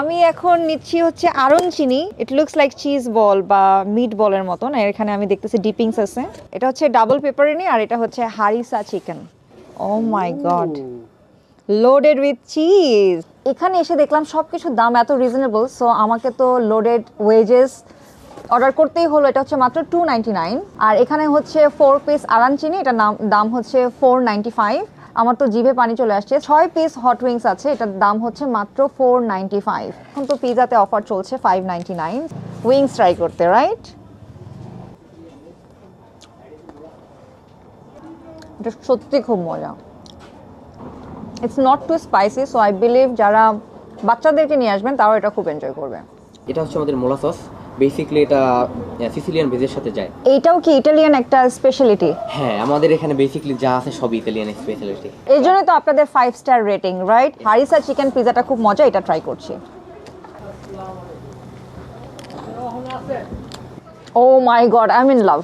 আমি এখন নিচ্ছি হচ্ছে আরন চিনি। It looks like cheese ball বা মিট বলের মতন। আর এখানে আমি দেখতেছি ডিপিংস আছে। এটা হচ্ছে ডাবল পেপারিনি আর এটা হচ্ছে harissa chicken oh my god loaded with cheese এখানে এসে দেখলাম সব কিছুর দাম এত রিজনেবল সো আমাকে তো লোডেড ওয়েজেস অর্ডার করতেই হলো। এটা হচ্ছে মাত্র টু নাইনটি নাইন আর এখানে হচ্ছে ফোর পিস আরান চিনি এটার নাম দাম হচ্ছে ফোর নাইনটি ফাইভ আমার তো জিভে পানি চলে আসছে। ছয় পিস হট উইংস আছে, এটার দাম হচ্ছে মাত্র ফোর নাইনটি ফাইভ এখন তো পিজাতে অফার চলছে five ninety nine wings try করতে রাইট এটা সত্যি খুব মজা। It's not too spicy so I believe যারা বাচ্চাদেরকে নিয়ে আসবেন, তারাও এটা খুব এনজয় করবে। এটা হচ্ছে আমাদের মোলা সস বেসিক্যালি এটা সিসিলিয়ান ভেজের সাথে যায়। এইটাও কি ইটালিয়ান একটা স্পেশালিটি হ্যাঁ আমাদের এখানে বেসিক্যালি যা আছে সব ইতালিয়ান স্পেশালিটি এই জন্য তো আপনাদের five star rating right harissa chicken পিজাটা খুব মজা এটা ট্রাই করছি। ও মাই গড আই মিন লাভ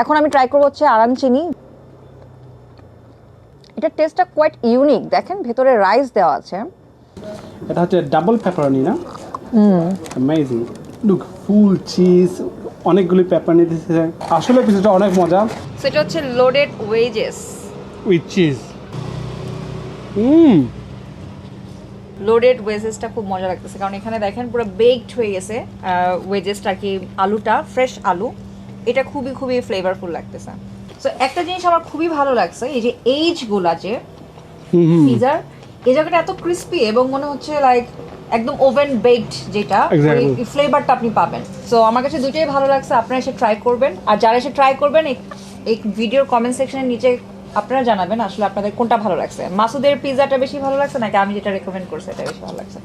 এখন আমি ট্রাই করব হচ্ছে আরাম চিনি। এটার টেস্টটা কোয়াইট ইউনিক দেখেন ভেতরে রাইস দেওয়া আছে। এটা হচ্ছে ডাবল পেপারনি না? Hmm. Amazing look full cheese অনেকগুলি পেপারনি দিতেছে আসলে পিছটা অনেক মজা। সেটা হচ্ছে loaded wedges with cheese hmm. Loaded ওয়েজেসটা খুব মজা লাগতেছে কারণ এখানে দেখেন পুরো বেকড হয়ে গেছে ওয়েজেসটা কি আলুটা ফ্রেশ আলু। এটা খুবই খুবই ফ্লেভারফুল লাগতেছে। সো একটা জিনিস আমার খুবই ভালো লাগছে এই যে এইজগুলা যে পিজার এই জায়গাটা এত ক্রিস্পি এবং মনে হচ্ছে লাইক একদম ওভেন বেকড যেটা. ওই ফ্লেভারটা আপনি পাবেন। সো আমার কাছে দুটোই ভালো লাগছে আপনারা এসে ট্রাই করবেন। আর যারা এসে ট্রাই করবেন এক এই ভিডিওর কমেন্ট সেকশনের নিচে আপনারা জানাবেন আসলে আপনাদের কোনটা ভালো লাগছে। মাসুদের পিজাটা বেশি ভালো লাগছে নাকি আমি যেটা রেকমেন্ড করছি এটা বেশি ভালো লাগছে?